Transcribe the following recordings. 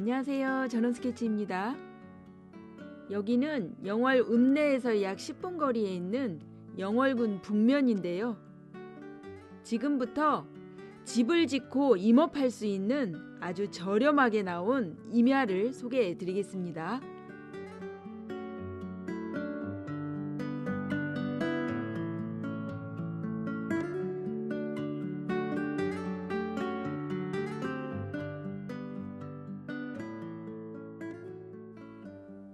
안녕하세요. 전원 스케치입니다. 여기는 영월 읍내에서 약 10분 거리에 있는 영월군 북면인데요. 지금부터 집을 짓고 임업할 수 있는 아주 저렴하게 나온 임야를 소개해 드리겠습니다.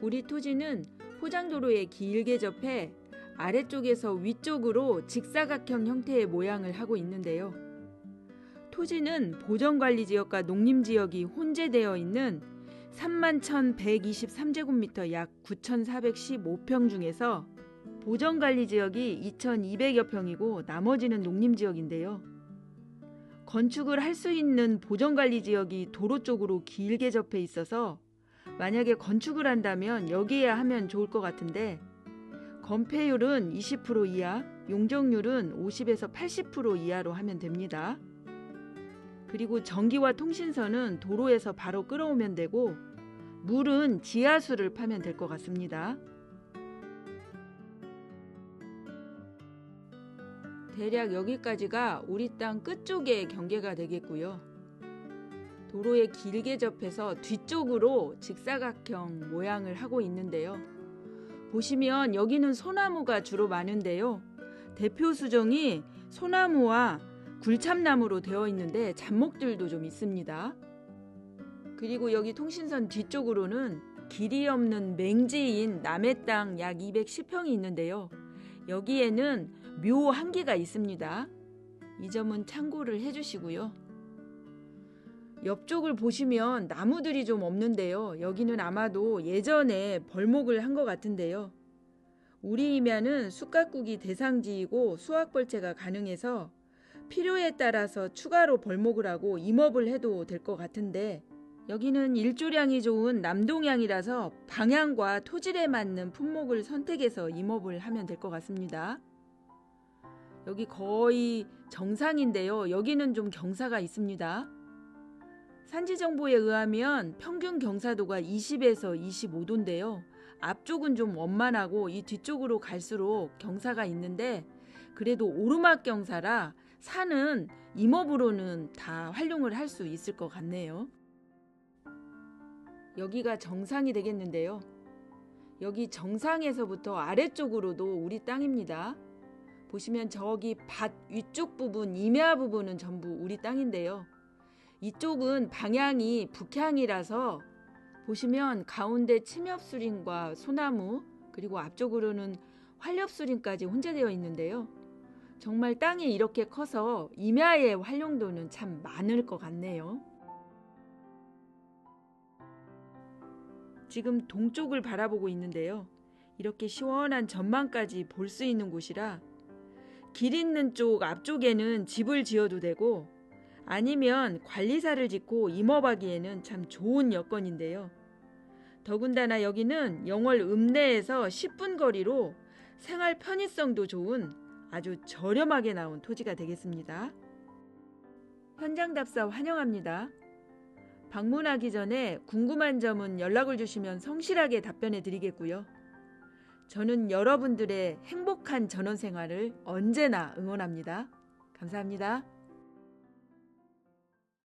우리 토지는 포장도로에 길게 접해 아래쪽에서 위쪽으로 직사각형 형태의 모양을 하고 있는데요. 토지는 보전관리지역과 농림지역이 혼재되어 있는 31,123제곱미터 약 9,415평 중에서 보전관리지역이 2,200여 평이고 나머지는 농림지역인데요. 건축을 할 수 있는 보전관리지역이 도로 쪽으로 길게 접해 있어서 만약에 건축을 한다면 여기에 하면 좋을 것 같은데 건폐율은 20% 이하, 용적률은 50에서 80% 이하로 하면 됩니다. 그리고 전기와 통신선은 도로에서 바로 끌어오면 되고 물은 지하수를 파면 될 것 같습니다. 대략 여기까지가 우리 땅 끝쪽의 경계가 되겠고요. 도로에 길게 접해서 뒤쪽으로 직사각형 모양을 하고 있는데요. 보시면 여기는 소나무가 주로 많은데요. 대표 수종이 소나무와 굴참나무로 되어 있는데 잡목들도 좀 있습니다. 그리고 여기 통신선 뒤쪽으로는 길이 없는 맹지인 남의 땅약 210평이 있는데요. 여기에는 묘 한 개가 있습니다. 이 점은 참고를 해주시고요. 옆쪽을 보시면 나무들이 좀 없는데요. 여기는 아마도 예전에 벌목을 한 것 같은데요. 우리 임야는 쑥갓국이 대상지이고 수확벌채가 가능해서 필요에 따라서 추가로 벌목을 하고 임업을 해도 될 것 같은데 여기는 일조량이 좋은 남동향이라서 방향과 토질에 맞는 품목을 선택해서 임업을 하면 될 것 같습니다. 여기 거의 정상인데요. 여기는 좀 경사가 있습니다. 산지 정보에 의하면 평균 경사도가 20에서 25도인데요. 앞쪽은 좀 원만하고 이 뒤쪽으로 갈수록 경사가 있는데 그래도 오르막 경사라 산은 임업으로는 다 활용을 할 수 있을 것 같네요. 여기가 정상이 되겠는데요. 여기 정상에서부터 아래쪽으로도 우리 땅입니다. 보시면 저기 밭 위쪽 부분, 임야 부분은 전부 우리 땅인데요. 이쪽은 방향이 북향이라서 보시면 가운데 침엽수림과 소나무 그리고 앞쪽으로는 활렵수림까지 혼재되어 있는데요. 정말 땅이 이렇게 커서 임야의 활용도는 참 많을 것 같네요. 지금 동쪽을 바라보고 있는데요. 이렇게 시원한 전망까지 볼 수 있는 곳이라 길 있는 쪽 앞쪽에는 집을 지어도 되고 아니면 관리사를 짓고 임업하기에는 참 좋은 여건인데요. 더군다나 여기는 영월 읍내에서 10분 거리로 생활 편의성도 좋은 아주 저렴하게 나온 토지가 되겠습니다. 현장 답사 환영합니다. 방문하기 전에 궁금한 점은 연락을 주시면 성실하게 답변해 드리겠고요. 저는 여러분들의 행복한 전원 생활을 언제나 응원합니다. 감사합니다.